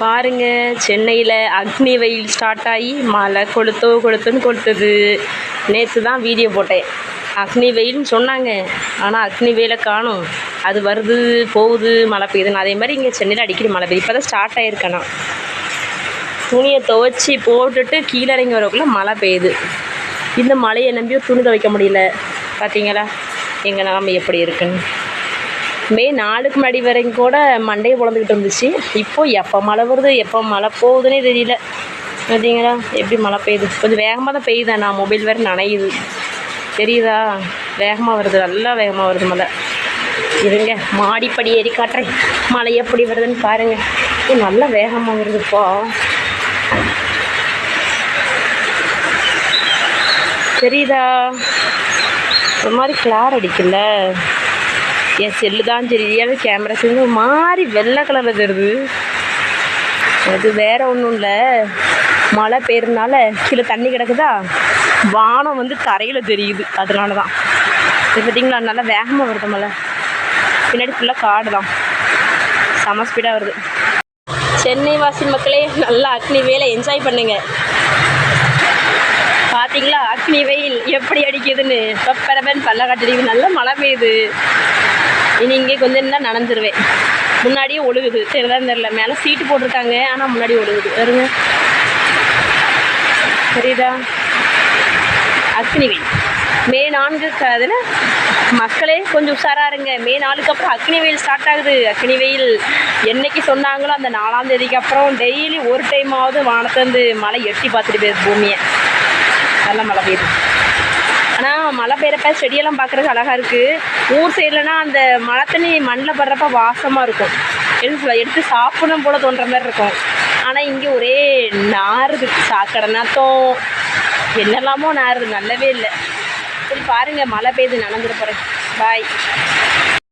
பாருங்க சென்னையில் அக்னி வெயில் ஸ்டார்ட் ஆகி மழை கொளுத்தோ கொளுத்துன்னு கொளுத்துது நேற்று தான் வீடியோ போட்டேன். அக்னி வெயில்னு சொன்னாங்க. ஆனால் அக்னி வெயிலை காணும். அது வருது போகுது மழை பெய்யுதுன்னு. அதே மாதிரி இங்கே சென்னையில் அடிக்கடி மழை பெய்யுது. இப்போ தான் ஸ்டார்ட் ஆகிருக்கேண்ணா துணியை துவைச்சி போட்டுட்டு கீழே இறங்கி வரக்குள்ளே மழை பெய்யுது. இந்த மழையை நம்பியும் துணி துவைக்க முடியல. பார்த்தீங்களா எங்கள் நிலமை எப்படி இருக்குன்னு. மே நாளுக்கு முன்னாடி வரைக்கும் கூட மண்டையை பிளந்துக்கிட்டு இருந்துச்சு. இப்போது எப்போ மழை வருது எப்போ மழை போகுதுன்னே தெரியல. பார்த்தீங்களா எப்படி மழை பெய்யுது? கொஞ்சம் வேகமாக தான் பெய்யுதா? நான் மொபைல் வேறு நனையுது. தெரியுதா? வேகமாக வருது நல்லா வேகமாக வருது மழை. இருங்க மாடிப்படி ஏறி காட்டுறேன். மழை எப்படி வருதுன்னு பாருங்கள் ஏ நல்லா வேகமாக வருதுப்பா. தெரியுதா? ஒரு மாதிரி கிளார் அடிக்கல என் செல்லு தான் தெரியாது கேமரா செல்லு ஒரு மாதிரி வெள்ளை கலரில் தருது அது வேற ஒன்றும் இல்லை. மழை பெய்யறதுனால கீழே தண்ணி கிடக்குதா? வானம் வந்து தரையில் தெரியுது. அதனால தான் இது பார்த்தீங்களா நல்லா வேகமாக வருது மழை. பின்னாடி ஃபுல்லாக காடு தான். செம ஸ்பீடாக வருது. சென்னை வாசி மக்களே நல்லா அக்னி வேலை என்ஜாய் பண்ணுங்க. பார்த்தீங்களா அக்னி வெயில் எப்படி அடிக்குதுன்னு? பப்பரபன் பல்ல காட்டுறீங்க நல்லா மழை பெய்யுது. இனி இங்கே கொஞ்சம் தான் நனைஞ்சிருவேன். முன்னாடியே ஒழுகுது. சரிதான் தெரில மேலே சீட்டு போட்டிருக்காங்க. ஆனால் முன்னாடி ஒழுகுது. வருங்க. சரிதா? அக்னி வெயில் மே நான்கு அதில்? மக்களே கொஞ்சம் உஷாராக இருங்க. மே நாலுக்கு அப்புறம் அக்னி வெயில் ஸ்டார்ட் ஆகுது. அக்னி வெயில் என்னைக்கு சொன்னாங்களோ அந்த நாலாம் தேதிக்கு அப்புறம் டெய்லி ஒரு டைமாவது வானத்துலேருந்து மழை எட்டி பார்த்துட்டு போயிருது பூமியை. நல்லா மழை பெய்யுது. மழை பெய்யறப்ப செடியெல்லாம் பார்க்குறதுக்கு அழகாக இருக்குது ஊர் சைட்லனா அந்த மழை தண்ணி மண்ணில் படுறப்ப வாசமாக இருக்கும். என்ன சொல்ல எடுத்து சாப்பிடணும் போல் தோன்ற மாதிரி இருக்கும். ஆனால் இங்கே ஒரே நாறுது சாக்கடை நாத்தம் என்னெல்லாமோ நாறுது நல்லவே இல்லை. சரி பாருங்கள் மழை பெய்யுது நனைஞ்சிட போகிறேன் பாய்